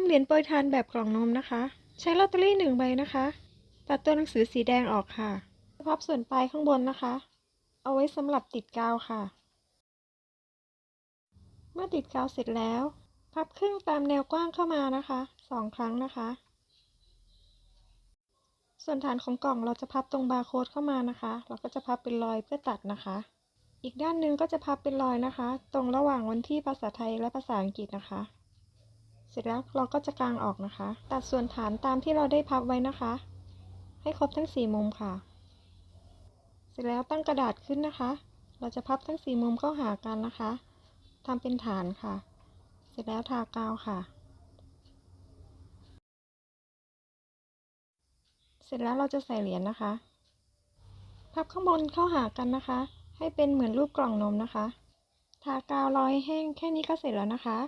ำเหรียญโปรยทานแบบกล่องนมนะคะ ใช้ลอตเตอรี่หนึ่งใบนะคะ ตัดตัวหนังสือสีแดงออกค่ะพับส่วนปลายข้างบนนะคะ เอาไว้สำหรับติดกาวค่ะ เมื่อติดกาวเสร็จแล้ว พับครึ่งตามแนวกว้างเข้ามานะคะสองครั้งนะคะ ส่วนฐานของกล่องเราจะพับตรงบาร์โค้ดเข้ามานะคะ เราก็จะพับเป็นรอยเพื่อตัดนะคะ อีกด้านหนึ่งก็จะพับเป็นรอยนะคะ ตรงระหว่างวันที่ภาษาไทยและภาษาอังกฤษนะคะ เสร็จแล้วเราก็จะกางออกนะคะ ตัดส่วนฐานตามที่เราได้พับไว้นะคะ ให้ครบทั้งสี่มุมค่ะ เสร็จแล้วตั้งกระดาษขึ้นนะคะ เราจะพับทั้งสี่มุมเข้าหากันนะคะทำเป็นฐานค่ะ เสร็จแล้วทากาวค่ะ เสร็จแล้วเราจะใส่เหรียญนะคะ พับข้างบนเข้าหากันนะคะ ให้เป็นเหมือนรูปกล่องนมนะคะ ทากาวรอยแห้งแค่นี้ก็เสร็จแล้วนะคะ